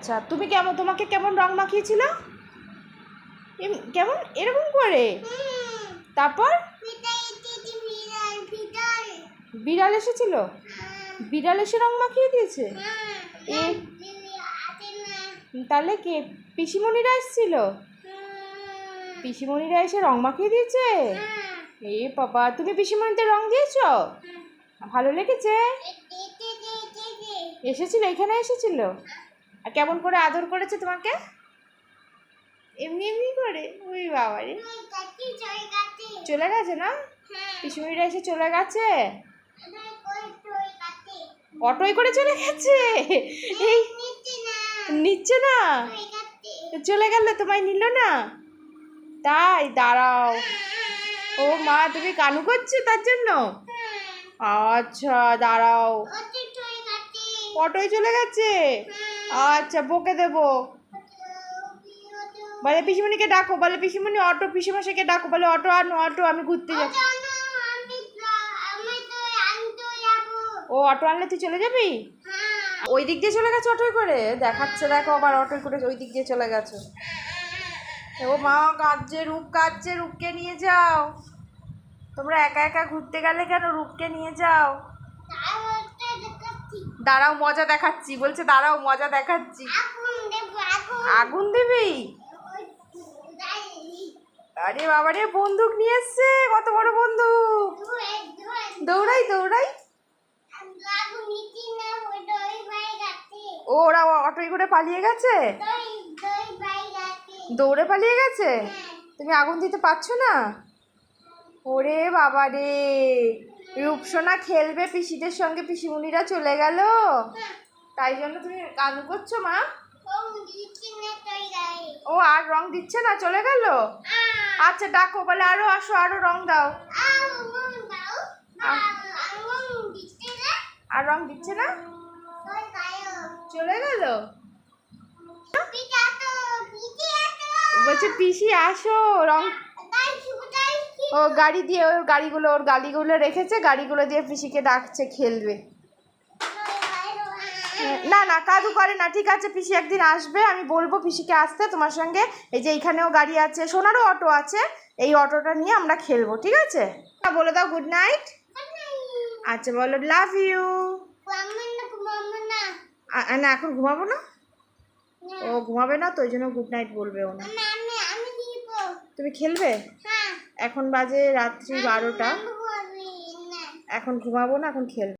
আচ্ছা তুমি কেমন, তোমাকে কেমন রং মাখিয়েছিল? কেমন? এরকম করে? তারপর? বিড়াল এসেছিল? বিড়াল এসে রং মাখিয়ে দিয়েছে? তাহলে কে? পিসিমণিরা এসেছিল? পিসিমণিরা এসে রং মাখিয়ে দিয়েছে? এ বাবা, তুমি পিসিমণিতে রং দিয়েছ? ভালো লেগেছে? এসেছিল, এখানে এসেছিল? আর কেমন করে আদর করেছে তোমাকে? এমনি এমনি করে? ওই বাবা রে চলে গেছে না? পিসিমণিরা এসে চলে গেছে? অটোয় করে চলে গেছে? এই নিচ্ছে না? চলে গেল তোমায় নিল না? তাই, দাঁড়াও। ও মা, তুমি কানু করছ তার জন্য? আচ্ছা দাঁড়াও। অটোয় চলে গেছে? আচ্ছা বকে দেবো। বলে পিসিমণিকে ডাকো বলে পিসিমণি অটো পিসিমাসাকে ডাকো বলে অটো আনো অটো আমি ঘুরতে যাচ্ছি ও অটো আনলে তুই চলে যাবি? ওই দিক দিয়ে চলে গেছে অটোয় করে? দেখাচ্ছে দেখো আবার অটোয় করে ওই দিক দিয়ে চলে গেছো। ও মা কাঁদছে রূপ কাঁদছে রূপকে নিয়ে যাও। তোমরা একা একা ঘুরতে গেলে কেন রূপকে নিয়ে যাও? দাঁড়াও মজা দেখাচ্ছি বলছে দাঁড়াও মজা দেখাচ্ছি। আগুন দিবি আরে বাবা রে বন্দুক নিয়ে এসছে কত বড় বন্দুক। দৌড়াই দৌড়াই। ও ওরা অটোয় করে পালিয়ে গেছে? দৌড়ে পালিয়ে গেছে? তুমি আগুন দিতে পারছ না? ওরে বাবা রে। রূপসোনা খেলবে পিসিদের সঙ্গে পিসিমুনিরা চলে গেল। তাই জন্য তুমি কানু করছ মা? ও আর রং দিচ্ছে না চলে গেল? আচ্ছা ডাকো বলে আরও আসো আরও রং দাও। আর রং দিচ্ছে না? চলে গেল? বলছে পিসি আসো রং ও গাড়ি দিয়ে ওর গাড়িগুলো ওর গাড়িগুলো রেখেছে গাড়িগুলো দিয়ে পিসিকে ডাকছে খেলবে। না না কাদু করে না ঠিক আছে পিসি একদিন আসবে আমি বলব পিসিকে আসতে তোমার সঙ্গে। এই যে এইখানেও গাড়ি আছে সোনারও অটো আছে এই অটোটা নিয়ে আমরা খেলব ঠিক আছে? হ্যাঁ, বলে দাও গুড নাইট আচ্ছা বলো লাভ ইউ না এখন ঘুমাবো না? ও ঘুমাবে না তো ওই জন্য গুড নাইট বলবে ও না। তুমি খেলবে? এখন বাজে রাত্রি বারোটা। এখন ঘুমাবো না এখন খেলব।